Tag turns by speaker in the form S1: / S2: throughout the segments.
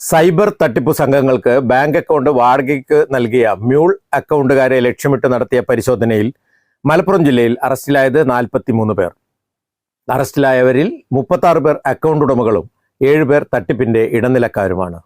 S1: Cyber തട്ടിപ്പ് സംഘങ്ങൾക്ക് bank account വാടകയ്ക്ക് നൽകിയ മ്യൂൾ അക്കൗണ്ടുകാരെ ലക്ഷ്യമിട്ട് നടത്തിയ പരിശോധനയിൽ മലപ്പുറം ജില്ലയിൽ അറസ്റ്റിലായത് നാൽപ്പത്തിമൂന്ന് പേർ. അറസ്റ്റിലായവരിൽ മുപ്പത്തി പേർ അക്കൗണ്ട് ഉടമകളും ഏഴുപേർ തട്ടിപ്പിന്റെ ഇടനിലക്കാരുമാണ്.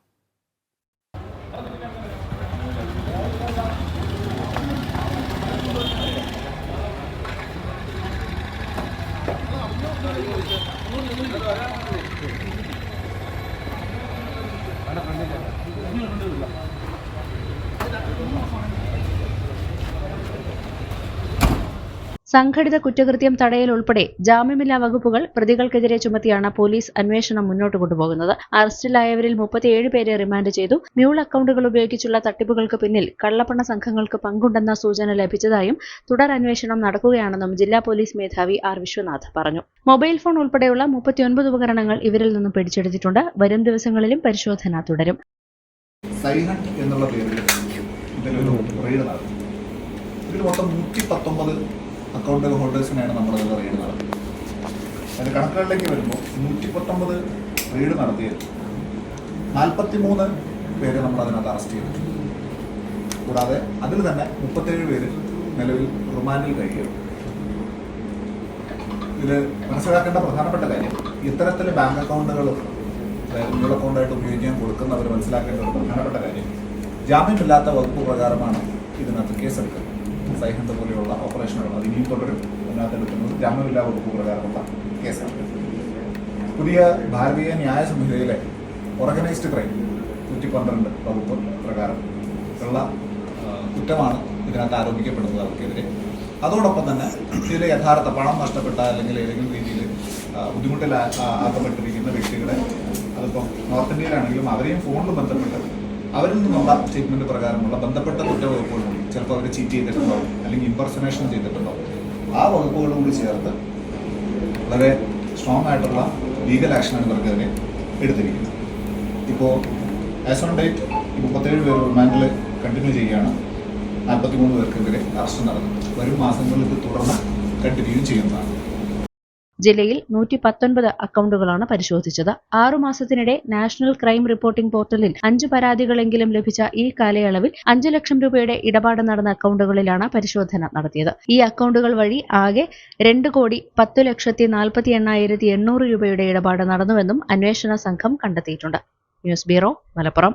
S2: സംഘടിത കുറ്റകൃത്യം തടയൽ ഉൾപ്പെടെ ജാമ്യമില്ലാ വകുപ്പുകൾ പ്രതികൾക്കെതിരെ ചുമത്തിയാണ് പോലീസ് അന്വേഷണം മുന്നോട്ട് കൊണ്ടുപോകുന്നത്. അറസ്റ്റിലായവരിൽ മുപ്പത്തിയേഴ് പേരെ റിമാൻഡ് ചെയ്തു. മ്യൂൾ അക്കൗണ്ടുകൾ ഉപയോഗിച്ചുള്ള തട്ടിപ്പുകൾക്ക് പിന്നിൽ കള്ളപ്പണ സംഘങ്ങൾക്ക് പങ്കുണ്ടെന്ന സൂചന ലഭിച്ചതായും തുടർ അന്വേഷണം നടക്കുകയാണെന്നും ജില്ലാ പോലീസ് മേധാവി ആർ വിശ്വനാഥ് പറഞ്ഞു. മൊബൈൽ ഫോൺ ഉൾപ്പെടെയുള്ള മുപ്പത്തിയൊൻപത് ഉപകരണങ്ങൾ ഇവരിൽ നിന്നും പിടിച്ചെടുത്തിട്ടുണ്ട്. വരും ദിവസങ്ങളിലും പരിശോധന തുടരും.
S3: സൈഹണ്ട് എന്നുള്ള പേരിൽ ഇതിലൊരു റെയ്ഡ് നടത്തി. ഇതിൽ മൊത്തം നൂറ്റി പത്തൊമ്പത് അക്കൗണ്ട് ഹോൾഡേഴ്സിനെയാണ് നമ്മൾ ഇതിൽ റെയ്ഡ് നടത്തിയത്. അതിന്റെ കണക്കുകളിലേക്ക് വരുമ്പോൾ നൂറ്റി പത്തൊമ്പത് റെയ്ഡ് നടത്തിയത്. നാൽപ്പത്തി മൂന്ന് പേരെ നമ്മൾ അതിനകത്ത് അറസ്റ്റ് ചെയ്തു കൂടാതെ അതിൽ തന്നെ മുപ്പത്തേഴ് പേര് നിലവിൽ റിമാൻഡിൽ കഴിയുന്നു ഇതിൽ മനസ്സിലാക്കേണ്ട പ്രധാനപ്പെട്ട കാര്യം ഇത്തരത്തിലെ ബാങ്ക് അക്കൗണ്ടുകൾ അതായത് അക്കൗണ്ടായിട്ട് ഉപയോഗിക്കാൻ കൊടുക്കുന്ന അവർ മനസ്സിലാക്കേണ്ട ഒരു പ്രധാനപ്പെട്ട കാര്യം ജാമ്യമില്ലാത്ത വകുപ്പ് പ്രകാരമാണ് ഇതിനകത്ത് കേസെടുക്കുന്നത്. സൈഹന്ത പോലെയുള്ള ഓപ്പറേഷനുകൾ അത് ഇനിയും തുടരും. അതിനകത്ത് എടുക്കുന്നത് ജാമ്യമില്ലാ വകുപ്പ് പ്രകാരമുള്ള കേസാണ്. പുതിയ ഭാരതീയ ന്യായ സംഹിതയിലെ ഓർഗനൈസ്ഡ് ക്രൈം നൂറ്റി പന്ത്രണ്ട് വകുപ്പ് പ്രകാരം ഉള്ള കുറ്റമാണ് ഇതിനകത്ത് ആരോപിക്കപ്പെടുന്നത് അവർക്കെതിരെ. അതോടൊപ്പം തന്നെ ഇതിലെ യഥാർത്ഥ പണം നഷ്ടപ്പെട്ട അല്ലെങ്കിൽ ഏതെങ്കിലും രീതിയിൽ ബുദ്ധിമുട്ടിൽ ആക്കപ്പെട്ടിരിക്കുന്ന വ്യക്തികളെ അതിപ്പം നോർത്ത് ഇന്ത്യയിലാണെങ്കിലും അവരെയും ഫോണിൽ ബന്ധപ്പെട്ട് അവരിൽ നിന്നുള്ള സ്റ്റേറ്റ്മെന്റ് പ്രകാരമുള്ള ബന്ധപ്പെട്ട കുറ്റവകുപ്പുകൾ കൂടി ചിലപ്പോൾ അവർ ചീറ്റ് ചെയ്തിട്ടുണ്ടോ അല്ലെങ്കിൽ ഇമ്പർസനേഷൻ ചെയ്തിട്ടുണ്ടോ ആ വകുപ്പുകളും കൂടി ചേർത്ത് വളരെ സ്ട്രോങ് ആയിട്ടുള്ള ലീഗൽ ആക്ഷനാണ് ഇവർക്കെതിരെ എടുത്തിരിക്കുന്നത്. ഇപ്പോൾ ആസ് ഓൺ ഡേറ്റ് മുപ്പത്തേഴ് പേർ റിമാൻഡിൽ കണ്ടിന്യൂ ചെയ്യുകയാണ്. നാൽപ്പത്തിമൂന്ന് പേർക്കെതിരെ അറസ്റ്റ് നടന്നു. വരും മാസങ്ങളിൽ ഇത് തുടർന്ന് കണ്ടിന്യൂ ചെയ്യുന്നതാണ്.
S2: ജില്ലയിൽ നൂറ്റി പത്തൊൻപത് അക്കൗണ്ടുകളാണ് പരിശോധിച്ചത്. ആറുമാസത്തിനിടെ നാഷണൽ ക്രൈം റിപ്പോർട്ടിംഗ് പോർട്ടലിൽ അഞ്ച് പരാതികളെങ്കിലും ലഭിച്ച ഈ കാലയളവിൽ അഞ്ച് ലക്ഷം രൂപയുടെ ഇടപാട് നടന്ന അക്കൗണ്ടുകളിലാണ് പരിശോധന നടത്തിയത്. ഈ അക്കൗണ്ടുകൾ വഴി ആകെ രണ്ട് കോടി പത്ത് ലക്ഷത്തി നാൽപ്പത്തി എണ്ണായിരത്തി എണ്ണൂറ് രൂപയുടെ ഇടപാട് നടന്നുവെന്നും അന്വേഷണ സംഘം കണ്ടെത്തിയിട്ടുണ്ട്. News bureau Malappuram.